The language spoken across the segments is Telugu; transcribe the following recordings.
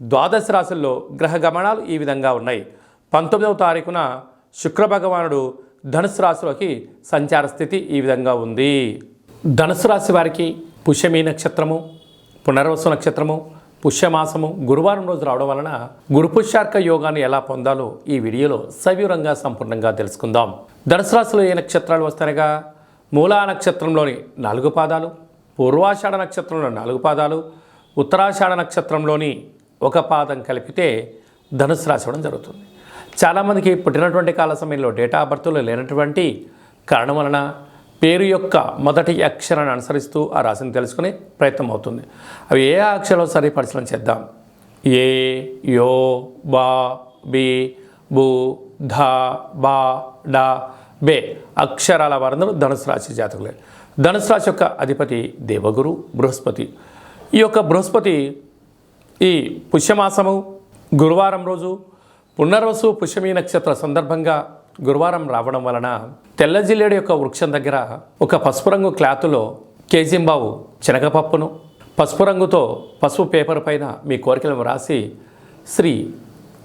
ద్వాదశ రాశుల్లో గ్రహ గమనాలు ఈ విధంగా ఉన్నాయి. పంతొమ్మిదవ తారీఖున శుక్ర భగవానుడు ధనుసు రాశిలోకి సంచార స్థితి ఈ విధంగా ఉంది. ధనుసు రాశి వారికి పుష్యమీ నక్షత్రము పునర్వసు నక్షత్రము పుష్యమాసము గురువారం రోజు రావడం వలన గురుపుష్యార్క యోగాన్ని ఎలా పొందాలో ఈ వీడియోలో సవివరంగా సంపూర్ణంగా తెలుసుకుందాం. ధనుసు రాశిలో ఏ నక్షత్రాలు వస్తారగా మూలా నక్షత్రంలోని నాలుగు పాదాలు పూర్వాషాఢ నక్షత్రంలో నాలుగు పాదాలు ఉత్తరాషాఢ నక్షత్రంలోని ఒక పాదం కలిపితే ధనుసు రాశి ఇవ్వడం జరుగుతుంది. చాలామందికి పుట్టినటువంటి కాల సమయంలో డేటా ఆఫ్ బర్త్లో లేనటువంటి కారణం వలన పేరు యొక్క మొదటి అక్షరాన్ని అనుసరిస్తూ ఆ రాశిని తెలుసుకునే ప్రయత్నం అవుతుంది. అవి ఏ అక్షరాలు సరి పరిశీలన చేద్దాం? ఏ యో బా బి బు ధ బా డా బే అక్షరాల వారందరూ ధనుసు రాశి జాతకులే. ధనుసు రాశి యొక్క అధిపతి దేవగురు బృహస్పతి. ఈ యొక్క బృహస్పతి ఈ పుష్యమాసము గురువారం రోజు పునర్వసు పుష్యమీ నక్షత్ర సందర్భంగా గురువారం రావడం వలన తెల్ల జిల్లేడు యొక్క వృక్షం దగ్గర ఒక పసుపు రంగు క్లాతులో కేజింబావు శనగపప్పును పసుపు రంగుతో పసుపు పేపర్ పైన మీ కోరికలను రాసి శ్రీ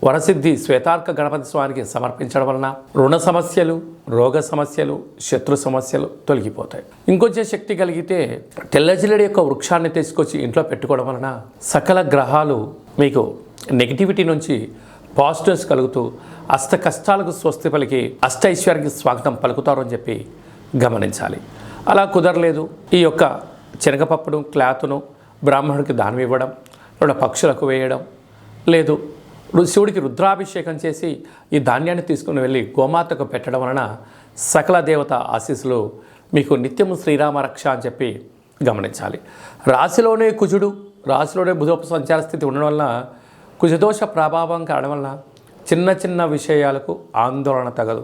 వరసిద్ధి శ్వేతార్క గణపతి స్వామికి సమర్పించడం వలన రుణ సమస్యలు రోగ సమస్యలు శత్రు సమస్యలు తొలగిపోతాయి. ఇంకొంచెం శక్తి కలిగితే తెల్లజిల్లడి యొక్క వృక్షాన్ని తీసుకొచ్చి ఇంట్లో పెట్టుకోవడం వలన సకల గ్రహాలు మీకు నెగిటివిటీ నుంచి పాజిటివ్స్ కలుగుతూ అష్ట కష్టాలకు స్వస్తి పలికి అష్ట ఐశ్వర్యానికి స్వాగతం పలుకుతారు అని చెప్పి గమనించాలి. అలా కుదరలేదు. ఈ యొక్క శనగపప్పును క్లాత్ను బ్రాహ్మణుడికి దానం ఇవ్వడం లేదా పక్షులకు వేయడం లేదు శివుడికి రుద్రాభిషేకం చేసి ఈ ధాన్యాన్ని తీసుకుని వెళ్ళి గోమాతకు పెట్టడం వలన సకల దేవత ఆశీస్సులు మీకు నిత్యము శ్రీరామ రక్ష అని చెప్పి గమనించాలి. రాశిలోనే కుజుడు రాశిలోనే బుధోప సంచార స్థితి ఉండడం వలన కుజదోష ప్రభావం కావడం వలన చిన్న చిన్న విషయాలకు ఆందోళన తగదు.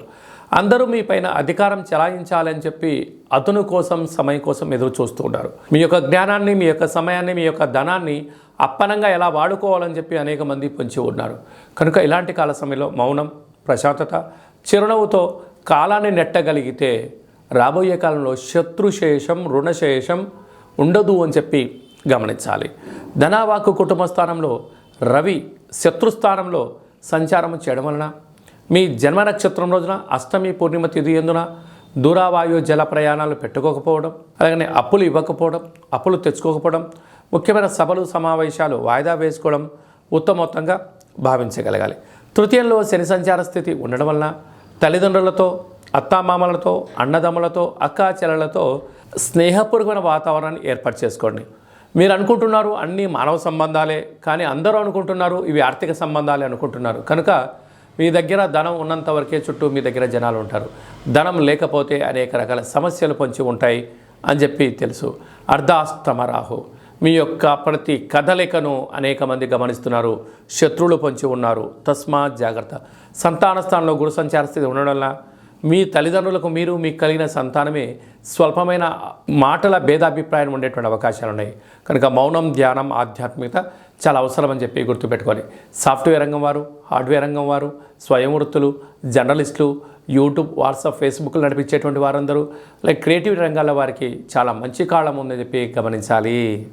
అందరూ మీ పైన అధికారం చెలాయించాలని చెప్పి అతను కోసం సమయం కోసం ఎదురు చూస్తూ ఉంటారు మీ యొక్క జ్ఞానాన్ని మీ యొక్క సమయాన్ని మీ యొక్క ధనాన్ని అప్పనంగా ఎలా వాడుకోవాలని చెప్పి అనేక మంది పొంచి ఉన్నారు. కనుక ఇలాంటి కాల సమయంలో మౌనం ప్రశాంతత చిరునవ్వుతో కాలాన్ని నెట్టగలిగితే రాబోయే కాలంలో శత్రుశేషం రుణశేషం ఉండదు అని చెప్పి గమనించాలి. ధనావాకు కుటుంబ స్థానంలో రవి శత్రుస్థానంలో సంచారం చేయడం వలన మీ జన్మ నక్షత్రం రోజున అష్టమి పూర్ణిమ తిథి ఎందున దూరావాయు జల ప్రయాణాలు పెట్టుకోకపోవడం అలాగనే అప్పులు ఇవ్వకపోవడం అప్పులు తెచ్చుకోకపోవడం ముఖ్యమైన సభలు సమావేశాలు వాయిదా వేసుకోవడం ఉత్తమోత్తంగా భావించగలగాలి. తృతీయంలో శని సంచార స్థితి ఉండడం వలన తల్లిదండ్రులతో అత్తామామలతో అన్నదమ్ములతో అక్కా చెల్లెలతో స్నేహపూర్వకమైన వాతావరణాన్ని ఏర్పాటు చేసుకోండి. మీరు అనుకుంటున్నారు అన్నీ మానవ సంబంధాలే కానీ అందరూ అనుకుంటున్నారు ఇవి ఆర్థిక సంబంధాలే అనుకుంటున్నారు. కనుక మీ దగ్గర ధనం ఉన్నంత వరకే చుట్టూ మీ దగ్గర జనాలు ఉంటారు. ధనం లేకపోతే అనేక రకాల సమస్యలు పొంచి ఉంటాయి అని చెప్పి తెలుసు. అర్ధాస్తమ రాహు మీ యొక్క ప్రతి కదలికను అనేక మంది గమనిస్తున్నారు. శత్రువులు పొంచి ఉన్నారు. తస్మాత్ జాగ్రత్త. సంతాన స్థానంలో గురు సంచార స్థితి ఉండడం వల్ల మీ తల్లిదండ్రులకు మీరు మీకు కలిగిన సంతానమే స్వల్పమైన మాటల భేదాభిప్రాయం ఉండేటువంటి అవకాశాలు ఉన్నాయి. కనుక మౌనం ధ్యానం ఆధ్యాత్మికత చాలా అవసరమని చెప్పి గుర్తుపెట్టుకోవాలి. సాఫ్ట్వేర్ రంగం వారు హార్డ్వేర్ రంగం వారు స్వయం వృత్తులు జర్నలిస్టులు యూట్యూబ్ వాట్సాప్ ఫేస్బుక్లు నడిపించేటువంటి వారందరూ లైక్ క్రియేటివ్ రంగాల వారికి చాలా మంచి కాలం ఉందని చెప్పి గమనించాలి.